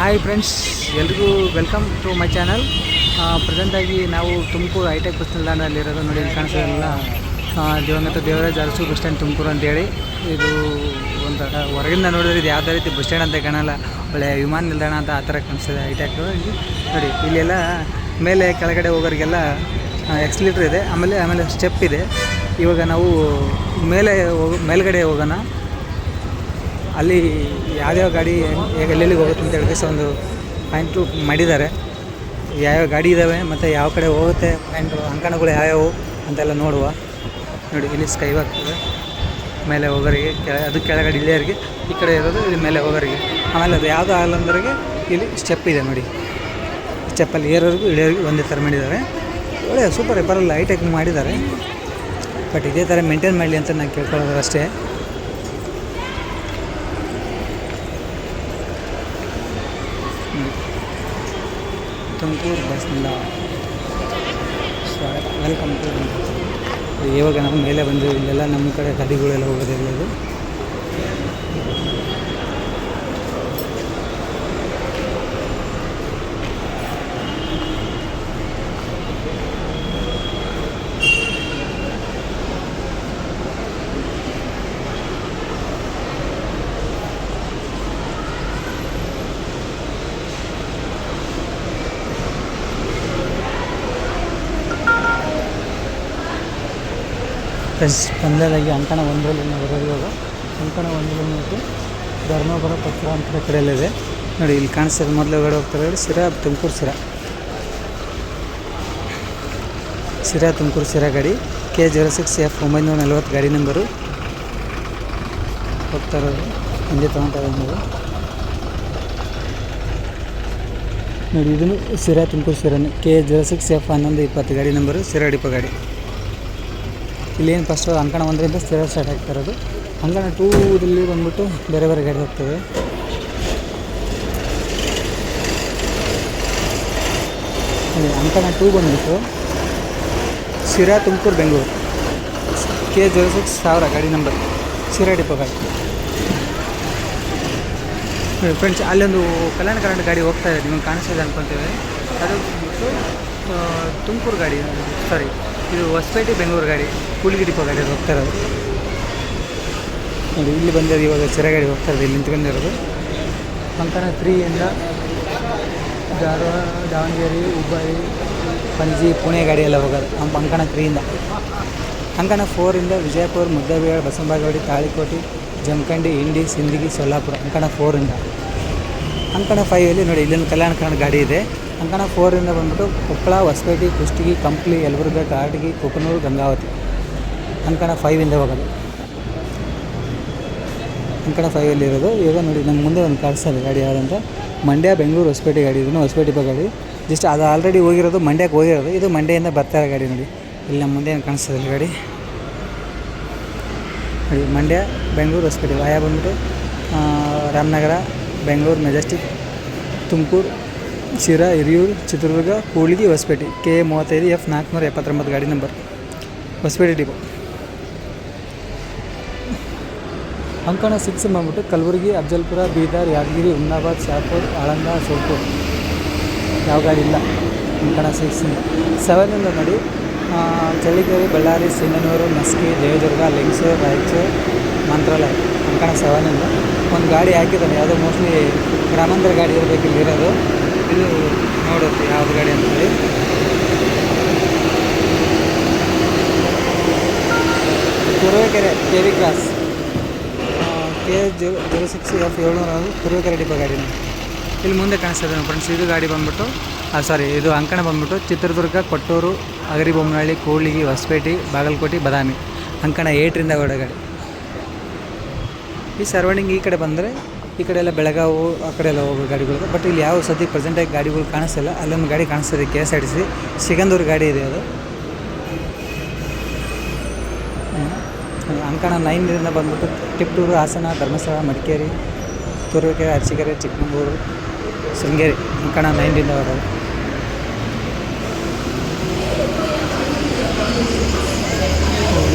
Hi friends ಎಲ್ರಿಗೂ welcome to my channel ಪ್ರೆಸೆಂಟಾಗಿ ನಾವು ತುಮಕೂರು ಹೈಟೆಕ್ ಬಸ್ ನಿಲ್ದಾಣದಲ್ಲಿರೋದು ನೋಡಿ, ಇಲ್ಲಿ ಕಾಣಿಸೋದಿಲ್ಲ ದಿವಂಗತ ದೇವರಾಜ್ ಅರಸು ಬಸ್ ಸ್ಟ್ಯಾಂಡ್ ತುಮಕೂರು ಅಂತೇಳಿ. ಇದು ಒಂದು ಹೊರಗಿಂದ ನೋಡಿದ್ರೆ ಇದು ಯಾವುದೇ ರೀತಿ ಬಸ್ ಸ್ಟ್ಯಾಂಡ್ ಅಂತ ಕಾಣಲ್ಲ. ಒಳ್ಳೆ ವಿಮಾನ ನಿಲ್ದಾಣ ಅಂತ ಆ ಥರ ಕಾಣಿಸ್ತದೆ ಹೈಟೆಕ್ ನೋಡಿ, ಇಲ್ಲೆಲ್ಲ ಮೇಲೆ ಕೆಳಗಡೆ ಹೋಗೋರಿಗೆಲ್ಲ ಎಕ್ಸ್ಲೀಟ್ರ್ ಇದೆ. ಆಮೇಲೆ ಆಮೇಲೆ ಸ್ಟೆಪ್ ಇದೆ. ಇವಾಗ ನಾವು ಮೇಲೆ ಹೋಗೋ, ಮೇಲ್ಗಡೆ ಹೋಗೋಣ. ಅಲ್ಲಿ ಯಾವ್ಯಾವ ಗಾಡಿ ಹೇಗೆ ಎಲ್ಲೆಲ್ಲಿಗೆ ಹೋಗುತ್ತೆ ಅಂತ ಹೇಳಿ ಒಂದು ಪಾಯಿಂಟು ಮಾಡಿದ್ದಾರೆ. ಯಾವ್ಯಾವ ಗಾಡಿ ಇದ್ದಾವೆ ಮತ್ತು ಯಾವ ಕಡೆ ಹೋಗುತ್ತೆ ಪಾಯಿಂಟು ಅಂಕಣಗಳು ಯಾವ್ಯಾವು ಅಂತೆಲ್ಲ ನೋಡುವ. ನೋಡಿ, ಇಲ್ಲಿ ಸ್ಕೈ ಆಗ್ತದೆ ಮೇಲೆ ಹೋಗೋರಿಗೆ ಕೆಳ, ಅದು ಕೆಳಗಡೆ ಇಳಿಯೋರಿಗೆ ಈ ಕಡೆ ಇರೋದು ಇಲ್ಲಿ ಮೇಲೆ ಹೋಗೋರಿಗೆ. ಆಮೇಲೆ ಅದು ಯಾವುದು ಆಗಲ್ಲಂದ್ರಿಗೆ ಇಲ್ಲಿ ಸ್ಟೆಪ್ ಇದೆ ನೋಡಿ. ಸ್ಟೆಪ್ಪಲ್ಲಿ ಏರೋರಿಗೂ ಇಳಿಯೋರಿಗೂ ಒಂದೇ ಥರ ಮಾಡಿದ್ದಾರೆ. ಒಳ್ಳೆ ಸೂಪರ್ ಪರಲ್ಲ ಹೈಟೆಕ್ ಮಾಡಿದ್ದಾರೆ. ಬಟ್ ಇದೇ ಥರ ಮೇಂಟೈನ್ ಮಾಡಲಿ ಅಂತ ನಾನು ಕೇಳ್ಕೊಳ್ಳೋದು ಅಷ್ಟೇ. ತುಮಕೂರು ಬಸ್ ನಿಲ್ದಾಣ ಸ್ವಾಗತ, ವೆಲ್ಕಮ್ ಟು ಇವಾಗ ನಮ್ಮ ಮೇಲೆ ಬಂದು ಇಲ್ಲೆಲ್ಲ ನಮ್ಮ ಕಡೆ ಗಾಡಿಗಳೆಲ್ಲ ಹೋಗೋದಿಲ್ಲ ಫ್ರೆಂಡ್ಸ್ ಬಂದದಾಗಿ ಅಂಕಣ ಒಂದರಲ್ಲಿ ನಾವು ಇವಾಗ. ಅಂಕಣ ಒಂದರಲ್ಲಿ ನೋಡಿ ಧರ್ಮಪುರ ಪತ್ರ ಅಂತ ಕಡೆಯಲ್ಲಿದೆ. ನೋಡಿ, ಇಲ್ಲಿ ಕಾಣಿಸ್ತದೆ ಮೊದಲು ಹೊರಗಡೆ ಹೋಗ್ತಾರೆ ನೋಡಿ ಸಿರಾ ತುಮಕೂರು ಸಿರಾ ಸಿರಾ ತುಮಕೂರು ಸಿರಾ ಗಾಡಿ. ಕೆ ಜೀರೋ ಸಿಕ್ಸ್ ಎಫ್ ಒಂಬೈನೂರ ನಲ್ವತ್ತು ಗಾಡಿ ನಂಬರು. ಹೋಗ್ತಾ ಇರೋದು ಹಿಂದೆ ತೊಗೊತಾ ಇದ್ದೀವಿ ನೋಡಿ. ಇದನ್ನು ಸಿರಾ ತುಮಕೂರು ಸಿರಾನೆ ಕೆ ಜೀರೋ ಸಿಕ್ಸ್ ಎಫ್ ಹನ್ನೊಂದು ಇಪ್ಪತ್ತು ಗಾಡಿ ನಂಬರು ಸಿರಾ ಡಿಪ ಗಾಡಿ. ಇಲ್ಲೇನು ಫಸ್ಟು ಅಂಕಣ ಒಂದರಿಂದ ಸ್ಥಿರ ಸ್ಟಾರ್ಟ್ ಆಗ್ತಾ ಇರೋದು. ಅಂಕಣ ಟೂ ಇಲ್ಲಿ ಬಂದ್ಬಿಟ್ಟು ಬೇರೆ ಬೇರೆ ಗಾಡಿ ಹೋಗ್ತವೆ ಅಂಕಣ ಟೂ ಬಂದ್ಬಿಟ್ಟು Shira Tumakuru Bengaluru. K zero six ಸಾವಿರ ಗಾಡಿ ನಂಬರ್ ಶಿರಾ ಡಿಪೋ ಗಾಡಿ. ಫ್ರೆಂಡ್ಸ್ ಅಲ್ಲೊಂದು ಕಲ್ಯಾಣ ಕರ್ನಾಟಕ ಗಾಡಿ ಹೋಗ್ತಾ ಇದೆ, ನಿಮಗೆ ಕಾಣಿಸ್ತಿದೆ ಅನ್ಕೊತೇವೆ. ಅದು ತುಮಕೂರು ಗಾಡಿ ಸಾರಿ ಇದು ಹೊಸಪೇಟೆ ಬೆಂಗಳೂರು ಗಾಡಿ ಕೂಲಿಗಿ ಗಾಡಿ ಹೋಗ್ತಾ ಇರೋದು. ನೋಡಿ ಇಲ್ಲಿ ಬಂದಿರೋದು ಇವಾಗ ಸಿರಾ ಗಾಡಿ ಹೋಗ್ತಾ ಇರೋದು, ಇಲ್ಲಿ ನಿಂತ್ಕೊಂಡಿರೋದು ಅಂಕಣ ತ್ರೀಯಿಂದ ಧಾರವಾಡ, ದಾವಣಗೆರೆ, ಹುಬ್ಬಳ್ಳಿ ಪಂಜಿ ಪುಣೆ ಗಾಡಿ ಎಲ್ಲ ಹೋಗೋದು ನಮ್ಮ ಅಂಕಣ ತ್ರೀಯಿಂದ ಅಂಕಣ ಫೋರಿಂದ ವಿಜಯಪುರ ಮುದ್ದಬೇಳ ಬಸವನಬಾಗೇವಾಡಿ, ತಾಳಿಕೋಟೆ, ಜಮಖಂಡಿ, ಇಂಡಿ, ಸಿಂದಗಿ, ಸೊಲ್ಲಾಪುರ ಅಂಕಣ ಫೋರಿಂದ ಅಂಕಣ ಫೈವಲ್ಲಿ ನೋಡಿ ಇಲ್ಲೊಂದು ಕಲ್ಯಾಣ ಕರ್ನಾಟಕ ಗಾಡಿ ಇದೆ. ಅಂಕಣ ಫೋರಿಂದ ಬಂದ್ಬಿಟ್ಟು ಕೊಪ್ಪಳ, ಹೊಸಪೇಟೆ, ಕುಷ್ಟಗಿ, ಕಂಪ್ಲಿ, ಯಲಬುರ್ಗ, ಕಾರಟಗಿ, ಕುಕನೂರು, ಗಂಗಾವತಿ. ಅಂಕಣ ಫೈವಿಂದ ಹೋಗೋದು. ಅಂಕಣ ಫೈವಲ್ಲಿ ಇರೋದು. ಇವಾಗ ನೋಡಿ ನಮ್ಮ ಮುಂದೆ ಒಂದು ಕಾಣಿಸ್ತದೆ ಗಾಡಿ ಯಾವುದಂತ. ಮಂಡ್ಯ, ಬೆಂಗಳೂರು, ಹೊಸಪೇಟೆ ಗಾಡಿ ಇದನ್ನು ಹೊಸಪೇಟೆ ಗಾಡಿ. ಜಸ್ಟ್ ಅದು ಆಲ್ರೆಡಿ ಹೋಗಿರೋದು, ಮಂಡ್ಯಕ್ಕೆ ಹೋಗಿರೋದು. ಇದು ಮಂಡ್ಯದಿಂದ ಬರ್ತಾರೆ ಗಾಡಿ ನೋಡಿ. ಇಲ್ಲಿ ನಮ್ಮ ಮುಂದೆ ಕಾಣಿಸ್ತದೆ ಗಾಡಿ. ನೋಡಿ, ಮಂಡ್ಯ, ಬೆಂಗಳೂರು, ಹೊಸಪೇಟೆ. ವಾಯ ಬಂದ್ಬಿಟ್ಟು ರಾಮನಗರ, ಬೆಂಗಳೂರು, ಮೆಜೆಸ್ಟಿಕ್, ತುಮಕೂರು ಶಿರಾ ಹಿರಿಯೂರು ಚಿತ್ರದುರ್ಗ ಕೂಡ್ಲಿಗಿ ಹೊಸಪೇಟೆ. ಕೆ ಮೂವತ್ತೈದು ಎಫ್ ನಾಲ್ಕುನೂರ ಎಪ್ಪತ್ತೊಂಬತ್ತು ಗಾಡಿ ನಂಬರ್. ಹೊಸಪೇಟೆ ಡಿಪೋ. ಅಂಕಣ ಸಿಕ್ಸ್ ಬಂದ್ಬಿಟ್ಟು ಕಲಬುರಗಿ ಅಫಜಲ್ಪುರ ಬೀದರ್ ಯಾದಗಿರಿ ಹುಮ್ನಾಬಾದ್ ಶಾಪುರ್ ಆಳಂದ ಸೋಲ್ಪುರ್ ಯಾವ ಗಾಡಿ ಇಲ್ಲ? ಅಂಕಣ ಸಿಕ್ಸಿಂದ ಸೆವೆನಿಂದ ನೋಡಿ. ಆ, ಚಳ್ಳಕೆರೆ ಬಳ್ಳಾರಿ ಸಿಂಗನೂರು ಮಸ್ಕಿ ದೇವದುರ್ಗ ಲಿಂಗ್ಸೂರು ರಾಯಚೂರು ಮಂತ್ರಾಲಯ. ಅಂಕಣ ಸೆವೆನಿಂದ ಒಂದು ಗಾಡಿ ಹಾಕಿದ್ದಾನೆ ಯಾವುದೋ ಮೋಸ್ಟ್ಲಿ ಗ್ರಾಮಾಂತರ ಗಾಡಿ ಇರಬೇಕು ಇಲ್ಲಿರೋದು ಇದು ನೋಡುತ್ತೆ ಯಾವ್ದು ಗಾಡಿ ಅಂತೇಳಿ Turuvekere K V cross K zero zero six F ಏಳ್ನೂರ ತುರುವೇಕೆರೆ ಡಿಪೋ ಗಾಡಿನ ಇಲ್ಲಿ ಮುಂದೆ ಕಾಣಿಸ್ತದೆ ಫ್ರೆಂಡ್ಸ್ ಇದು ಗಾಡಿ ಬಂದ್ಬಿಟ್ಟು ಸಾರಿ ಇದು ಅಂಕಣ ಬಂದ್ಬಿಟ್ಟು ಚಿತ್ರದುರ್ಗ, ಕೊಟ್ಟೂರು, ಅಗರಿಬೊಮ್ಮನಹಳ್ಳಿ, ಕೂಡ್ಲಿಗಿ, ಹೊಸಪೇಟೆ, ಬಾಗಲಕೋಟೆ, ಬದಾಮಿ. ಅಂಕಣ ಏಟ್ರಿಂದ ಹೊರಗಡೆ. ಗಾಡಿ ಈ ಸರೌಂಡಿಂಗ್ ಈ ಕಡೆ ಬಂದರೆ ಈ ಕಡೆ ಎಲ್ಲ ಬೆಳಗಾವು, ಆ ಕಡೆ ಎಲ್ಲ ಹೋಗೋ ಗಾಡಿಗಳು. ಬಟ್ ಇಲ್ಲಿ ಯಾವ ಸದ್ಯಕ್ಕೆ ಪ್ರೆಸೆಂಟಾಗಿ ಗಾಡಿಗಳು ಕಾಣಿಸ್ತಿಲ್ಲ. ಅಲ್ಲೊಂದು ಗಾಡಿ ಕಾಣಿಸ್ತದೆ K S R T C Sigandur ಗಾಡಿ ಇದೆ ಅದು. ಅಂಕಣ ನೈನ್ರಿಂದ ಬಂದ್ಬಿಟ್ಟು ಟಿಪ್ಟೂರು ಹಾಸನ, ಧರ್ಮಸ್ಥಳ, ಮಡಿಕೇರಿ ತುರುವೇಕೆರೆ ಅರಸೀಕೆರೆ, ಚಿಕ್ಕಮಗಳೂರು, ಶೃಂಗೇರಿ ಅಂಕಣ ಬರೋದು.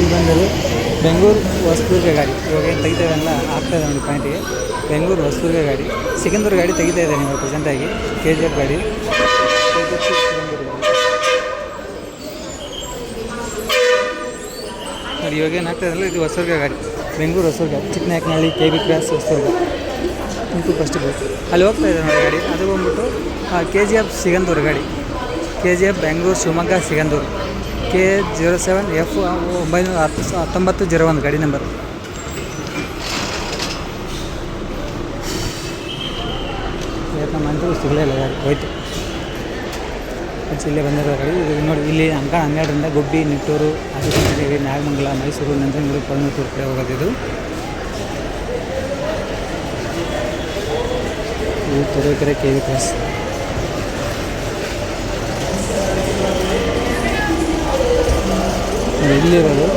ಈ ಬಂದಲ್ಲಿ ಬೆಂಗಳೂರು ಹೊಸದುರ್ಗ ಗಾಡಿ. ಇವಾಗ ಏನು ತೆಗಿತೇವೆಲ್ಲ ಆಗ್ತಾಯಿದೆ ನೋಡಿ ಪಾಯಿಂಟಿಗೆ ಬೆಂಗಳೂರು ಹೊಸದುರ್ಗ ಗಾಡಿ ಸಿಕಂದೂರು ಗಾಡಿ ತೆಗಿತಾ ಇದ್ದೇನೆ ಇವಾಗ ಪ್ರೆಸೆಂಟಾಗಿ ಕೆ ಜಿ ಎಫ್ ಗಾಡಿ. ನೋಡಿ, ಇವಾಗ ಏನಾಗ್ತಾ ಇದು ಹೊಸದುರ್ಗ ಗಾಡಿ. Bengaluru Hosadurga, Chikkanayakanahalli K B cross Hosadurga. Tumakuru first ಅಲ್ಲಿ ಹೋಗ್ತಾ ಇದೆ ನೋಡಿ ಗಾಡಿ. ಅದು ಬಂದ್ಬಿಟ್ಟು ಕೆ ಜಿ ಎಫ್ ಸಿಗಂದೂರು ಗಾಡಿ. K G F Bengaluru, Shivamogga, Sigandur. K zero seven F ಒಂಬೈನೂರ ಹತ್ತು, ಹತ್ತೊಂಬತ್ತು ಜೀರೋ ಒಂದು ಗಾಡಿ ನಂಬರ್ ನಮ್ಮ ಅಂತೂ ಇಲ್ಲ ಗಾಡಿ ಹೋಯ್ತು. ಇಲ್ಲೇ ಬಂದಿರೋ ಗಾಡಿ ನೋಡಿ, ಇಲ್ಲಿ ಅಂಕ ಹನ್ನೆರಡರಿಂದ ಗುಬ್ಬಿ, ನಿಟ್ಟೂರು ಆದಿಚುಂಚನಗಿರಿ ನಾಗಮಂಗಲ, ಮೈಸೂರು, ನಂಜನಗೂಡು ಕೊಯಮತ್ತೂರು ಕಡೆ ಹೋಗೋದಿದು ಇದು. ಕೆ ವಿ ಕ್ರಾಸ್ ಇಲ್ಲಿರೋದು.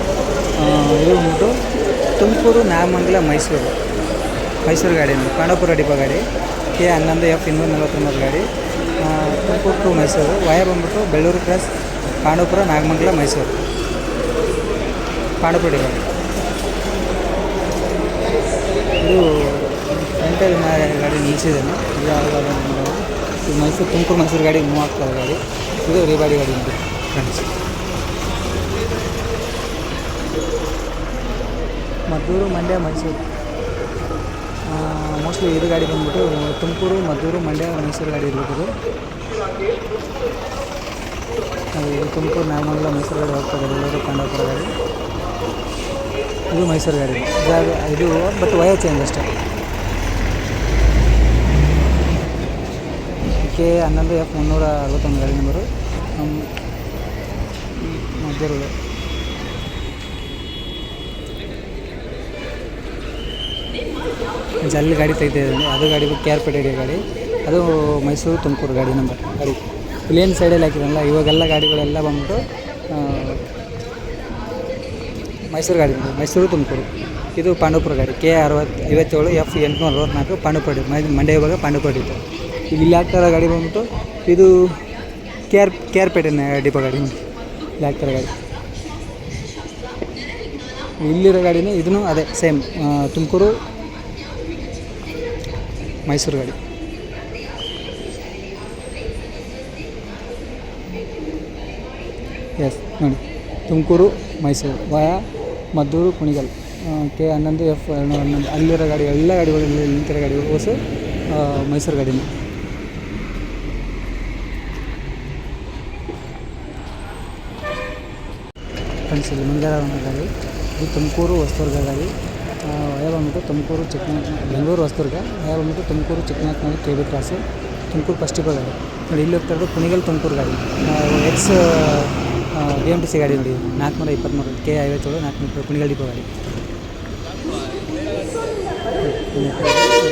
ಇದು ತುಮಕೂರು, ನಾಗಮಂಗಲ, ಮೈಸೂರು. ಮೈಸೂರು ಗಾಡಿ ಪಾಂಡವಪುರ ಡಿಪೋ ಗಾಡಿ ಕೆ ಹನ್ನೊಂದು ಎಫ್ ಇನ್ನೂರ ನಲವತ್ತೊಂಬತ್ತು ಗಾಡಿ ತುಮಕೂರು ಟು ಮೈಸೂರು, ವಯ ಬಂದ್ಬಿಟ್ಟು ಬೆಳ್ಳೂರು ಕ್ರಾಸ್ ಪಾಂಡವಪುರ, ನಾಗಮಂಗಲ, ಮೈಸೂರು. ಪಾಂಡವಪುರ ಡಿ ಇದು ಮಾ- ಗಾಡಿ ನಿಲ್ಲಿಸಿದ್ದೇನೆ ಇದು ಮೈಸೂರು, ತುಮಕೂರು, ಮೈಸೂರು ಗಾಡಿ ಮೂವ್ ಆಗ್ತದೆ ಗಾಡಿ. ಇದು ರೀಬಾಡಿ ಗಾಡಿ ಉಂಟು ಫ್ರೆಂಡ್ಸ್. ಮದ್ದೂರು, ಮಂಡ್ಯ, ಮೈಸೂರು. ಮೋಸ್ಟ್ಲಿ ಇದು ಗಾಡಿ ಬಂದ್ಬಿಟ್ಟು ತುಮಕೂರು, ಮದ್ದೂರು, ಮಂಡ್ಯ, ಮೈಸೂರು ಗಾಡಿ ಇರ್ಬೇಕು ಇದು ತುಮಕೂರು, ನಾಗಮಂಗಲ, ಮೈಸೂರು ಗಾಡಿ ಹೋಗ್ತಾರೆ ಎಲ್ಲರೂ ಪಾಂಡವಪುರ ಗಾಡಿ. ಇದು ಮೈಸೂರು ಗಾಡಿ. ಇದು ಬಟ್ ವಯ ಚೇಂಜ್ ಅಷ್ಟೇ. ಕೆ ಹನ್ನೊಂದು ಎಫ್ ಮುನ್ನೂರ ಅರವತ್ತೊಂದು ಗಾಡಿ ನಂಬರು ಮದ್ದೂರು ಜಲ್ಲಿ ಗಾಡಿ ತೆಗ್ದಿದ್ದೀನಿ ಅದು ಗಾಡಿ ಕೆ ಆರ್ ಪೇಟೆ ಗಾಡಿ. ಅದು ಮೈಸೂರು ತುಮಕೂರು ಗಾಡಿ ನಂಬರ್ ಗಾಡಿ. ಪ್ಲೇನ್ ಸೈಡಲ್ಲಿ ಹಾಕಿದ್ರಲ್ಲ, ಇವಾಗೆಲ್ಲ ಗಾಡಿಗಳೆಲ್ಲ ಬಂದ್ಬಿಟ್ಟು ಮೈಸೂರು ಗಾಡಿ ಮೈಸೂರು ತುಮಕೂರು. ಇದು ಪಾಂಡವಪುರ ಗಾಡಿ. ಕೆ ಅರವತ್ತು ಐವತ್ತೇಳು, ಎಫ್ ಎಂಟುನೂರ ಅರವತ್ತ್ನಾಲ್ಕು ಮೈ, ಮಂಡ್ಯ ಇವಾಗ ಪಾಂಡವಪುರ ಇತ್ತು ಈಗ ಇಲ್ಲಿ ಹಾಕ್ತಾರ ಗಾಡಿ ಬಂದ್ಬಿಟ್ಟು, ಇದು K R K R Pete depot ಗಾಡಿ. ಇಲ್ಲಿ ಹಾಕ್ತಾರ ಗಾಡಿ? ಇಲ್ಲಿರೋ ಗಾಡಿನೇ ಇದನ್ನು ಅದೇ ಸೇಮ್ ತುಮಕೂರು ಮೈಸೂರು ಗಾಡಿ. ಎಸ್ ನೋಡಿ. ತುಮಕೂರು, ಮೈಸೂರು, ವಾಯ, ಮದ್ದೂರು, ಕುಣಿಗಲ್. ಕೆ ಹನ್ನೊಂದು, ಎಫ್ ಹನ್ನೊಂದು. ಅಲ್ಲಿರೋ ಗಾಡಿ, ಎಲ್ಲ ಗಾಡಿಗಳು ನಿಂತಿರೋ ಗಾಡಿಗಳು ಹೊಸ ಮೈಸೂರು ಗಾಡಿನ ಫ್ರೆಂಡ್ಸ್ ಇಲ್ಲಿ ಮುಂಜಾನೆ ಗಾಡಿ, ಇದು ತುಮಕೂರು ಹೊಸದುರ್ಗ ವಯ ಬಂದ್ಬಿಟ್ಟು ತುಮಕೂರು ಚಿಕ್ಕನಾಯಕ ಬೆಂಗಳೂರು ಹೊಸದುರ್ಗ ವಯ ಬಂದ್ಬಿಟ್ಟು Tumakuru Chikkanayakanahalli K B cross, Tumakuru first depot ಗಾಡಿ ನೋಡಿ, ಇಲ್ಲಿ ಹೋಗ್ತಾ ಇರೋದು ಕುಣಿಗಲ್ ತುಮಕೂರು ಗಾಡಿ. X B M T C ಗಾಡಿ ನೋಡಿ, ನಾಲ್ಕುನೂರ ಇಪ್ಪತ್ತ್ಮೂರು ಕೆ ಐವತ್ತೇಳು, ನಾಲ್ಕುನೂರ ಕುಣಿಗಲ್ ಡಿಪೋ ಗಾಡಿ.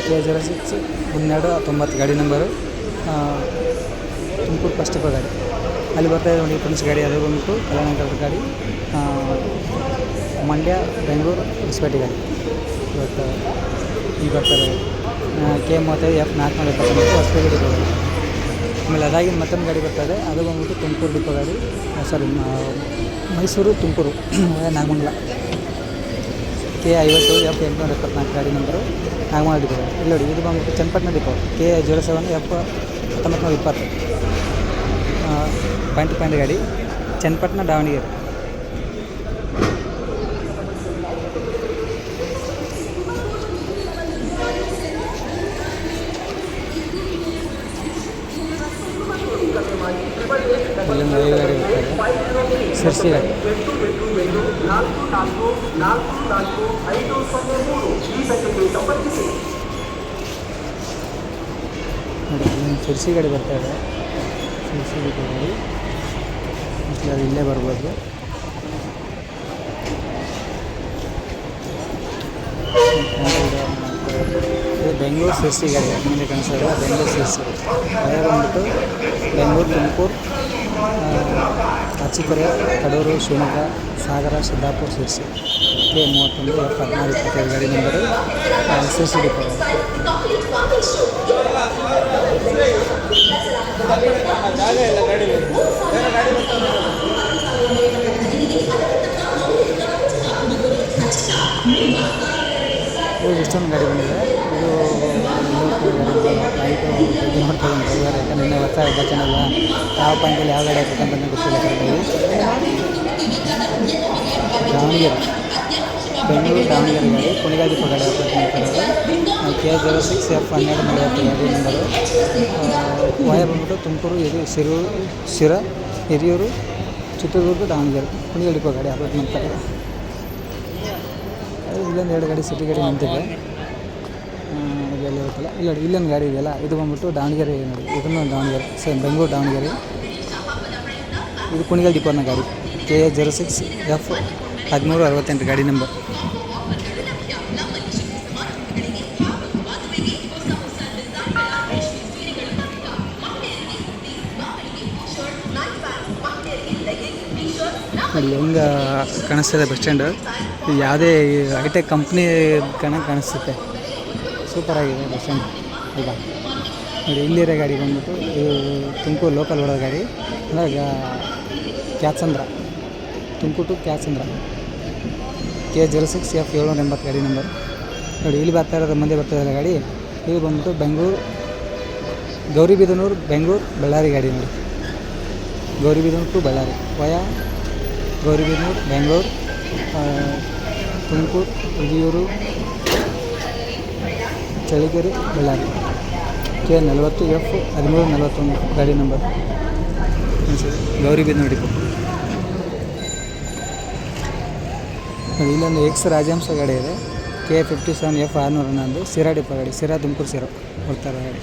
ಕೆ ಜೀರೋ ಸಿಕ್ಸ್ ಹನ್ನೆರಡು ತೊಂಬತ್ತು ಗಾಡಿ ನಂಬರು ತುಮಕೂರು ಫಸ್ಟ್ ಡಿಪೋ ಗಾಡಿ. ಅಲ್ಲಿ ಬರ್ತಾ ಇದೆ ನೋಡಿ, ಫ್ರೆಂಡ್ಸ್, ಗಾಡಿ ಅದೇ ಬಂದ್ಬಿಟ್ಟು ಕಲ್ಯಾಣ ಗಾಡಿ ಮಂಡ್ಯ, ಬೆಂಗಳೂರು, ಹೊಸಪೇಟೆ ಗಾಡಿ. ಇವತ್ತು ಈಗ ಬರ್ತಾರೆ ಕೆ ಮೂವತ್ತೈದು ಎಫ್ ನಾಲ್ಕುನೂರ ಎಪ್ಪತ್ತೊಂಬತ್ತು ಹೊಸಪೇಟೆ ಡಿಪೋ ಗಾಡಿ ಆಮೇಲೆ ಅದಾಗಿನ ಮತ್ತೊಂದು ಗಾಡಿ ಬರ್ತದೆ. ಅದು ಬಂದ್ಬಿಟ್ಟು ತುಮಕೂರು ಡಿಪೋ ಗಾಡಿ. ಸಾರಿ ಮೈಸೂರು, ತುಮಕೂರು, ನಾಗಮಂಗಲ. ಕೆ ಐವತ್ತು, ಎಫ್ ಎಂಟುನೂರ ಎಪ್ಪತ್ನಾಲ್ಕು ಗಾಡಿ ನಂಬರು ನಾಗಮಂಗಲ ಡಿಪೋ ಗಾಡಿ. ಇಲ್ಲಿ ನೋಡಿ, ಇದು ಬಂದ್ಬಿಟ್ಟು Channapatna depot K zero seven, F ಹತ್ತೊಂಬತ್ತು ನೂರ ಇಪ್ಪತ್ತು. ಪಾಯಿಂಟ್ ಪಾಯಿಂಟ್ ಗಾಡಿ. ಚನ್ನಪಟ್ಟಣ, ದಾವಣಗೆರೆ ಇಲ್ಲೊಂದು ಐದು ಗಾಡಿ ಬರ್ತಾರೆ ಶಿರ್ಸಿ ಗಾಡಿ ಬರ್ತಾ ಇದೆ. ಶಿರ್ಸಿ ಗಾಡಿ. ಅದು ಇಲ್ಲೇ ಬರ್ಬೋದು. ಬೆಂಗ್ಳೂರು ಸಿರ್ಸಿ ಗಾಡಿ. ಮುಂದೆ ಕಾಣಿಸ್ತಾ ಇದೆ. ಬೆಂಗಳೂರು ಸಿರ್ಸಿ ಅದೇ ಬಂದ್ಬಿಟ್ಟು ಬೆಂಗಳೂರು ತುಮಕೂರು. ಅಚ್ಚಿಕೆರೆ ಕಡೂರು, ಶಿವಮೊಗ್ಗ, ಸಾಗರ, ಸಿದ್ದಾಪುರ ಸಿರ್ಸಿ. ಕೆ ಮೂವತ್ತೊಂದು ಎಫ್ ಹದಿನಾರು ಇಪ್ಪತ್ತೈದು ಗಾಡಿ ನಂಬರು ಸಿ ಸಿ ಡಿ ಇಷ್ಟೊಂದು ಗಾಡಿ ಬಂದಿದೆ? ಇದು ಇದು ನೋಡ್ತಾ ಇದ್ದೀನಿ ಡ್ರೈವರ್ ಯಾಕಂದ್ರೆ ನಿನ್ನೆ ಹೊಸ ಬಚ್ಚನಲ್ಲ ಯಾವ ಪಾಯಿಂಟಲ್ಲಿ ಯಾವ ಗಾಡಿ ಹಾಕಬೇಕಂತ ಗೊತ್ತಿಲ್ಲ ದಾವಣಗೆರೆ ಬೆಂಗಳೂರು ದಾವಣಗೆರೆ ಗಾಡಿ ಕುಣಿಗಾದಿಪ್ಪ ಗಾಡಿ ಮಾಡ್ತಾರೆ ಕೆ ಜೀರೋ ಸಿಕ್ಸ್ ಎಫ್ ಹನ್ನೆರಡು ನಲವತ್ತು ಗಾಡಿ ನಂಬರು ವಯ ಬಂದ್ಬಿಟ್ಟು ತುಮಕೂರು ಇದು ಸಿರೂರು ಸಿರ ಹಿರಿಯೂರು ಚಿತ್ರದುರ್ಗ ದಾವಣಗೆರೆ ಕುಣಿಗಾಡಿ ಗಾಡಿ ಹಾಕಬೇಕು ಮಾಡ್ತಾರೆ ಇಲ್ಲೊಂದು ಎರಡು ಗಾಡಿ ಸಿಟಿ ಗಾಡಿ ನಿಂತಿದೆ ಇದೆಲ್ಲ ಇರುತ್ತಲ್ಲ, ಇಲ್ಲ, ಇಲ್ಲೊಂದು ಗಾಡಿ ಇದೆಯಲ್ಲ, ಇದು ಬಂದ್ಬಿಟ್ಟು ದಾವಣಗೆರೆ ನೋಡಿ, ಇದನ್ನು ದಾವಣಗೆರೆ ಸೇಮ್ ಬೆಂಗಳೂರು ದಾವಣಗೆರೆ. ಇದು ಕುಣಿಗಲ್ ಡಿಪೋನ ಗಾಡಿ K A zero six F ಹದಿಮೂರು ಅರವತ್ತೆಂಟು ಗಾಡಿ ನಂಬರ್ ಅಲ್ಲಿ ಹೆಂಗೆ ಕಾಣಿಸ್ತಿದೆ ಬಸ್ ಸ್ಟ್ಯಾಂಡ್ ಯಾವುದೇ ಹೈಟೆಕ್ ಕಂಪ್ನಿ ಕಣ ಕಾಣಿಸುತ್ತೆ ಸೂಪರಾಗಿದೆ ಸ್ಟ್ಯಾಂಡ್. ಈಗ ನೋಡಿ, ಇಲ್ಲಿರೋ ಗಾಡಿ ಬಂದ್ಬಿಟ್ಟು ಇದು ತುಮಕೂರು ಲೋಕಲ್ ಓಡೋ ಗಾಡಿ. ಅಂದರೆ Kyatsandra. Tumakuru to Kyatsandra. K zero six F ಏಳ್ನೂರ ಎಂಬತ್ತು ಗಾಡಿ ನಂಬರ್ ನೋಡಿ, ಇಲ್ಲಿ ಬರ್ತಾ ಇರೋದು, ಮುಂದೆ ಬರ್ತಾ ಇರೋ ಗಾಡಿ. ಇಲ್ಲಿ ಬಂದ್ಬಿಟ್ಟು ಬೆಂಗಳೂರು, ಗೌರಿಬಿದನೂರು, ಬೆಂಗಳೂರು, ಬಳ್ಳಾರಿ ಗಾಡಿ ನೋಡಿ. Gauribidanur to Ballari. Via, Gauribidanur, Bengaluru Tumakuru Hiriyur Challakere Ballari. K ನಲವತ್ತು ಎಫ್, ಹದಿಮೂರು ನಲವತ್ತೊಂದು, ಗಾಡಿ ನಂಬರ್. ಡಿಪೋ ನೋಡಿ ಇಲ್ಲೊಂದು ಎಕ್ಸ್ ರಾಜಹಂಸ ಗಾಡಿ ಇದೆ. ಕೆ ಫಿಫ್ಟಿ ಸೆವೆನ್ ಎಫ್ ಆರುನೂರ ಹನ್ನೊಂದು ಸಿರಾ ಡಿಪ್ಪ ಗಾಡಿ, ಸಿರಾ ತುಮಕೂರು ಸಿರಾ. ಬರ್ತಾರೆ ಗಾಡಿ.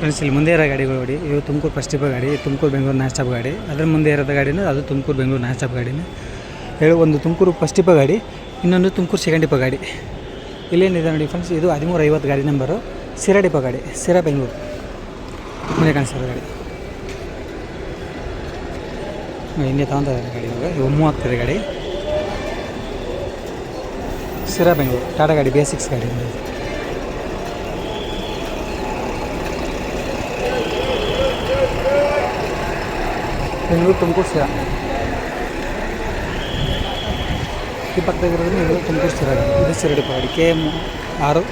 ಫ್ರೆಂಡ್ಸ್ ಇಲ್ಲಿ ಮುಂದೆ ಇರೋ ಗಾಡಿಗಳು ನೋಡಿ. ಇವು ತುಮಕೂರು ಫಸ್ಟ್ ಡಿಪೋ ಗಾಡಿ, ತುಮಕೂರು ಬೆಂಗಳೂರು ನಾನ್ ಸ್ಟಾಪ್ ಗಾಡಿ. ಅದ್ರ ಮುಂದೆ ಇರೋದ ಗಾಡಿನೂ ಅದು ತುಮಕೂರು ಬೆಂಗಳೂರು ನಾನ್ ಸ್ಟಾಪ್ ಗಾಡಿನೇ. ಹೇಳಿ, ಒಂದು ತುಮಕೂರು ಫಸ್ಟ್ ಡಿಪೋ ಗಾಡಿ, ಇನ್ನೊಂದು ತುಮಕೂರು ಸೆಕೆಂಡ್ ಡಿಪೋ ಗಾಡಿ. ಇಲ್ಲೇನಿದೆ ನೋಡಿ ಫ್ರೆಂಡ್ಸ್ ಇದು ಹದಿಮೂರು ಐವತ್ತು ಗಾಡಿ ನಂಬರು ಸಿರಾ ಡಿಪ ಗಾಡಿ ಸಿರಾ ಬೆಂಗಳೂರು. ಮುಂದೆ ಕಾಣಿಸ್ತಾರೆ ಗಾಡಿ. ಇನ್ನೇ ತಗೊತಾ ಇದ್ದಾರೆ ಗಾಡಿ ಇವಾಗ. ಇವು ಮೂವ್ ಆಗ್ತಿದೆ ಗಾಡಿ. ಸಿರಾ ಬೆಂಗಳೂರು ಟಾಟಾ ಗಾಡಿ ಬೇಸಿಕ್ಸ್ ಗಾಡಿ. ಬೆಂಗಳೂರು ತುಮಕೂರು ಸ್ಥಿರ ಈ ಪಕ್ಕದಾಗಿರೋದು ಇದು ತುಮಕೂರು ಸ್ಥಿರ ಗಾಡಿ ಇದು ಸಿರಾ ಡಿಪೋ ಗಾಡಿ ಕೆ ಎಂ ಆರು,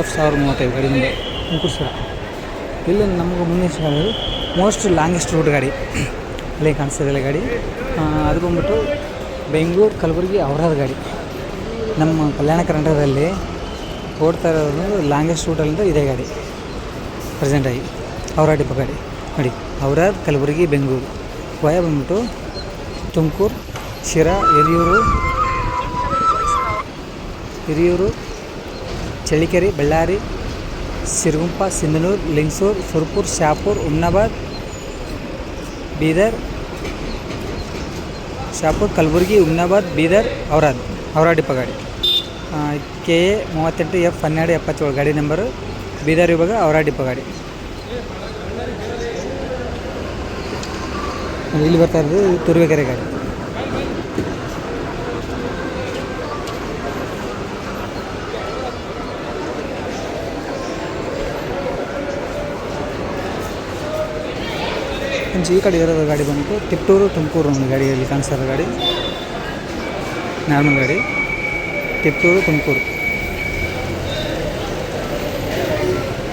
ಎಫ್ ಸಾವಿರದ ಮೂವತ್ತೈದು ಗಾಡಿ ನಂಬರ್ ತುಮಕೂರು ಸ್ಥಿರ ಇಲ್ಲಿ ನಮಗೆ ಮುಂದಿನ ಸಿಗೋದು ಮೋಸ್ಟ್ ಲಾಂಗೆಸ್ಟ್ ರೂಟ್ ಗಾಡಿ. ಅಲ್ಲೇ ಕಾಣಿಸ್ತಿದೆಯಲ್ಲ ಗಾಡಿ. ಅದು ಬಂದ್ಬಿಟ್ಟು ಬೆಂಗಳೂರು, ಕಲಬುರಗಿ, ಅವರಾದ ಗಾಡಿ. ನಮ್ಮ ಕಲ್ಯಾಣ ಕರ್ನಾಟಕದಲ್ಲಿ ಓಡ್ತಾ ಇರೋದು ಲಾಂಗೆಸ್ಟ್ ರೂಟಲ್ಲಿಂದ ಇದೇ ಗಾಡಿ. ಪ್ರೆಸೆಂಟಾಗಿ ಅವರ ಗಾಡಿ ನೋಡಿ ಔರಾದ್ ಕಲಬುರಗಿ, ಬೆಂಗಳೂರು. ವಯ ಬಂದ್ಬಿಟ್ಟು ತುಮಕೂರು, ಶಿರಾ, ಹಿರಿಯೂರು ಹಿರಿಯೂರು, ಚಳ್ಳಿಕೆರೆ, ಬಳ್ಳಾರಿ, ಸಿರುಗುಂಪ, ಸಿಂಧನೂರು, ಲಿಂಗಸೂರು, ಸುರ್ಪುರ್, ಶಾಪುರ್, ಉಮ್ನಾಬಾದ್, ಬೀದರ್, ಶಾಪುರ್, ಕಲಬುರಗಿ, ಉಮ್ನಾಬಾದ್, ಬೀದರ್, ಔರಾದ್ ಔರಾದ್ ಪಗಾಡಿ. ಗಾಡಿ ಕೆ ಎ ಮೂವತ್ತೆಂಟು ಎಫ್ ಹನ್ನೆರಡು ಎಪ್ಪತ್ತೇಳು, ಗಾಡಿ ನಂಬರು, ಬೀದರ್ ವಿಭಾಗ ಔರಾದ್ ಪಗಾಡಿ. ಗಾಡಿ ಇಲ್ಲಿ ಬರ್ತಾ ಇರೋದು ತುರುವೇಕೆರೆ ಗಾಡಿ. ಈ ಕಡೆ ಇರೋದು ಗಾಡಿ ಬಂದು ತಿಪ್ಟೂರು, ತುಮಕೂರು ಒಂದು ಗಾಡಿಯಲ್ಲಿ ಕಾಣಿಸ್ತಾ ಇರೋ ಗಾಡಿ. ನಾರ್ಮಲ್ ಗಾಡಿ. ತಿಪ್ಟೂರು, ತುಮಕೂರು.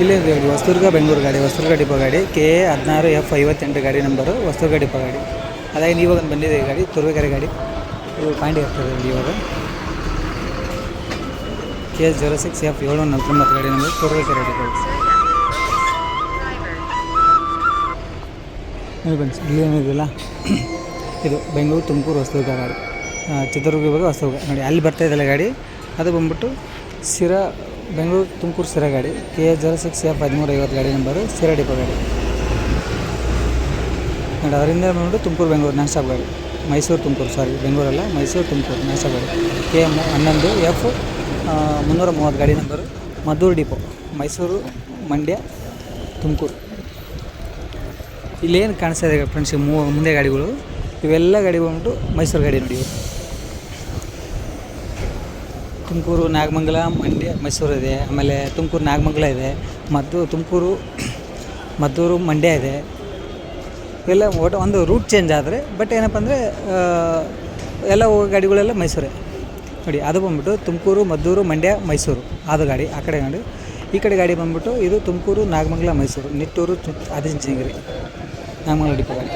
ಇಲ್ಲೇ ಇದೆ ಹೊಸದುರ್ಗ ಬೆಂಗಳೂರು ಗಾಡಿ, ಹೊಸದುರ್ಗ ಡಿಪೋ ಗಾಡಿ ಕೆ ಎ ಹದಿನಾರು ಎಫ್ ಐವತ್ತೆಂಟು ಗಾಡಿ ನಂಬರು ಹೊಸದುರ್ಗ ಡಿಪೋ ಗಾಡಿ. ಅದಾಗಿ ಒಂದು ಬಂದಿದೆ ಈ ಗಾಡಿ, ತುರುವೇಕೆರೆ ಗಾಡಿ. ಇದು ಪಾಯಿಂಟ್ ಇರ್ತದೆ ಇಲ್ಲಿ ಇವಾಗ. K S zero six F ಏಳು ನಲ್ವತ್ತೊಂಬತ್ತು ಗಾಡಿ ನಂಬರ್ ತುರುವೇಕೆರೆ ಡಿಪೋ. ನೋಡಿ ಬನ್ನಿ ಇಲ್ಲಿ ಏನಿದೆಯಲ್ಲ ಇದು ಬೆಂಗಳೂರು, ತುಮಕೂರು, ಹೊಸದುರ್ಗ ಗಾಡಿ. ಚಿತ್ರದುರ್ಗ ಇವಾಗ ಹೊಸದುರ್ಗ. ನೋಡಿ, ಅಲ್ಲಿ ಬರ್ತಾ ಇದೆಯಲ್ಲ ಗಾಡಿ, ಅದು ಬಂದ್ಬಿಟ್ಟು ಸಿರಾ ಬೆಂಗಳೂರು ತುಮಕೂರು ಸಿರ ಗಾಡಿ, K A zero six F ಹದಿಮೂರು ಐವತ್ತು ಗಾಡಿ ನಂಬರು ಸಿರಾ ಡಿಪೋ ಗಾಡಿ. ನೋಡಿ ಅದರಿಂದ ಬಂದ್ಬಿಟ್ಟು ತುಮಕೂರು, ಬೆಂಗಳೂರು ನಾನ್ ಗಾಡಿ. ಮೈಸೂರು ತುಮಕೂರು ಸಾರಿ ಬೆಂಗಳೂರಲ್ಲ, ಮೈಸೂರು ತುಮಕೂರು ನಾನ್ ಗಾಡಿ. ಕೆ ಎಂ ಹನ್ನೊಂದು ಎಫ್ ಮುನ್ನೂರ ಮೂವತ್ತು ಗಾಡಿ ನಂಬರು ಮದ್ದೂರು ಡಿಪೋ ಮೈಸೂರು, ಮಂಡ್ಯ, ತುಮಕೂರು. ಇಲ್ಲೇನು ಕಾಣಿಸ್ತಾ ಇದೆ ಫ್ರೆಂಡ್ಸ್ ಮೂ, ಮುಂದೆ ಗಾಡಿಗಳು. ಇವೆಲ್ಲ ಗಾಡಿ ಬಂದ್ಬಿಟ್ಟು ಮೈಸೂರು ಗಾಡಿ ನೋಡಿ. ತುಮಕೂರು, ನಾಗಮಂಗಲ, ಮಂಡ್ಯ, ಮೈಸೂರು ಇದೆ. ಆಮೇಲೆ ತುಮಕೂರು, ನಾಗಮಂಗಲ ಇದೆ. ಮದ್ದು ತುಮಕೂರು, ಮದ್ದೂರು, ಮಂಡ್ಯ ಇದೆ. ಎಲ್ಲ ಒಟ್ಟು ಒಂದು ರೂಟ್ ಚೇಂಜ್ ಆದರೆ ಬಟ್ ಏನಪ್ಪ ಅಂದರೆ ಎಲ್ಲ ಹೋಗೋ ಗಾಡಿಗಳೆಲ್ಲ ಮೈಸೂರೇ. ನೋಡಿ, ಅದು ಬಂದ್ಬಿಟ್ಟು ತುಮಕೂರು, ಮದ್ದೂರು, ಮಂಡ್ಯ, ಮೈಸೂರು. ಅದು ಗಾಡಿ, ಆ ಕಡೆ ಗಾಡಿ ಈ ಕಡೆ ಗಾಡಿ ಬಂದ್ಬಿಟ್ಟು ಇದು ತುಮಕೂರು, ನಾಗಮಂಗಲ, ಮೈಸೂರು. ನಿಟ್ಟೂರು ಅದಿಂಚನಗಿರಿ ನಾಗಮಂಗಲ ಡಿಪೋ ಗಾಡಿ.